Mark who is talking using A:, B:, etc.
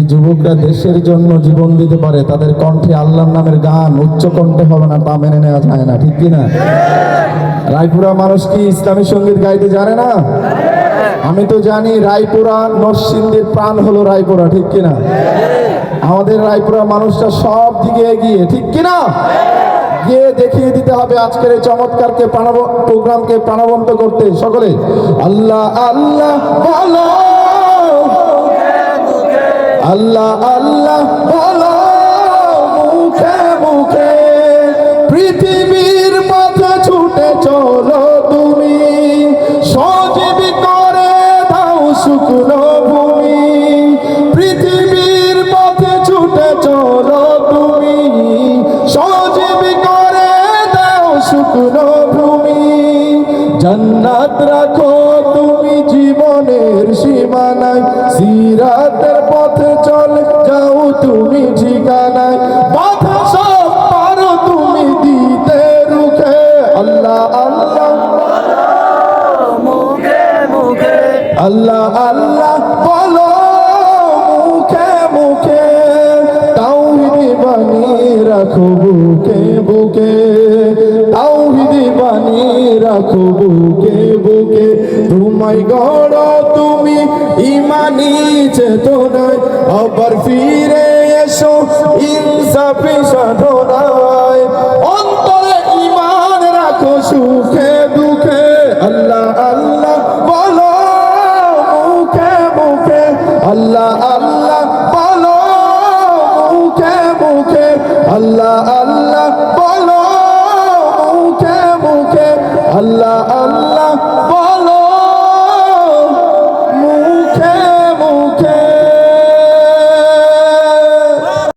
A: যে যুবকরা দেশের জন্য জীবন দিতে পারে, তাদের কণ্ঠে আল্লাহর নামের গান, উচ্চ কণ্ঠে হবে না, তা মেনে নেওয়া যায় না, ঠিক কিনা? রায়পুরা মানুষ কি ইসলামী সংগীত গাইতে জানে না? আমি তো জানি রায়পুরা নরসিংদীর প্রাণ হলো রায়পুরা, ঠিক কিনা? আমাদের রায়পুরা মানুষটা সব দিকে এগিয়ে, ঠিক কিনা? গিয়ে দেখিয়ে দিতে হবে, আজকের এই চমৎকারকে প্রোগ্রামকে প্রাণবন্ত করতে। সকলে আল্লাহ আল্লাহ। আল্লাহ আল্লাহ, বলো মুখে মুখে, পৃথিবীর পথে ছুটে চলো তুমি, সজীবী করে দাও শুকনো ভূমি, পৃথিবীর পথে ছুটে চলো তুমি, সজীবী করে দাও শুকনো ভূমি, জান্নাত রাখো। জীবনের সীমানায় সিরাতের পথে চল যাও তুমি ঠিকানায়। বাধা সব পারো তুমি দিতে রুখে। আল্লাহ আল্লাহ। আল্লাহ আল্লাহ। বলো মুখে মুখে। তাওহিদি বানিয়ে রাখো বুকে বুকে। তাওহিদি বানিয়ে রাখো বুকে বুকে। তোমায় গড়, তুমি ইমানি চেতনায় আবার ফিরে এসো, ইনসাফি সাধনায়। অন্তরে ইমান রাখো, সুখে দুঃখে, আল্লাহ আল্লাহ, বলো মুখে মুখে, আল্লাহ আল্লাহ, বলো মুখে মুখে, আল্লাহ আল্লাহ, বলো মুখে মুখে, আল্লাহ আল্লাহ